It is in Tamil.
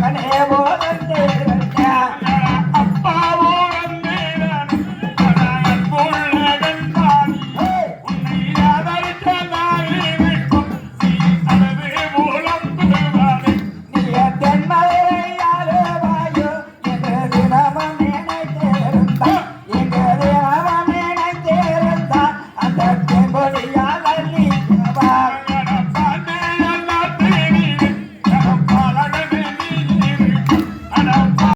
மகனே போதந்தே வந்தா